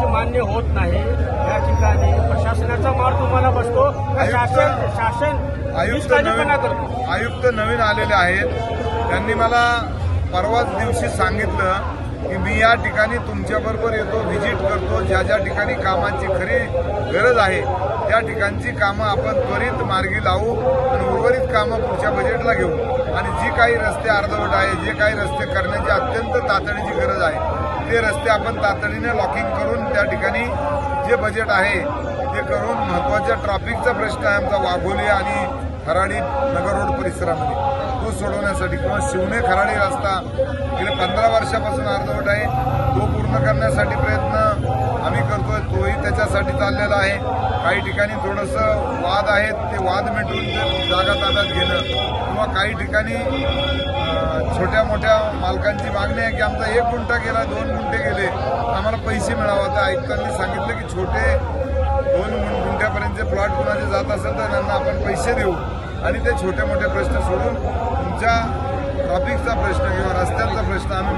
सामान्य होत नाही या ठिकाणी प्रशासनाचा मार तुम्हाला बसतो. शासन शासन आयुक्त नवीन आयुक्त नवीन आलेले आहेत. त्यांनी मला परवाच दिवशी सांगितलं की मी या ठिकाणी तुमच्याबरोबर येतो व्हिजिट करतो. ज्या ज्या ठिकाणी कामाची खरी गरज आहे त्या ठिकाणची कामं आपण त्वरित मार्गी लावू आणि उर्वरित कामं पुढच्या बजेटला घेऊ. आणि जी काही रस्ते अर्धवट आहे जे काही रस्ते करण्याची अत्यंत तातडीची गरज आहे ते रस्ते आपण तातडीने लॉकिंग करून त्या ठिकाणी जे बजेट आहे ते करून महत्त्वाच्या ट्रॅफिकचा प्रश्न आहे आमचा वाघोली आणि खराडी नगर रोड परिसरामध्ये. तो सोडवण्यासाठी किंवा शिवणे खराडी रस्ता गेल्या पंधरा वर्षापासून अर्धवट आहे तो पूर्ण करण्यासाठी प्रयत्न आम्ही करतोय. तोही त्याच्यासाठी चाललेला आहे. काही ठिकाणी थोडंसं वाद आहेत ते वाद मिटवून ते जागा ताब्यात घेणं किंवा काही ठिकाणी छोट्या मोठ्या मालकांची मागणी आहे की आमचा एक गुंठा गेला दोन गुंठे गेले. आम्हाला पैसे मिळावा. तर आयुक्तांनी सांगितलं की छोटे दोन गुंठ्यापर्यंतचे प्लॉट कुणाचे जात असेल तर त्यांना आपण पैसे देऊ आणि ते छोटे मोठे प्रश्न सोडून तुमच्या ट्रॅफिकचा प्रश्न किंवा रस्त्यांचा प्रश्न आम्ही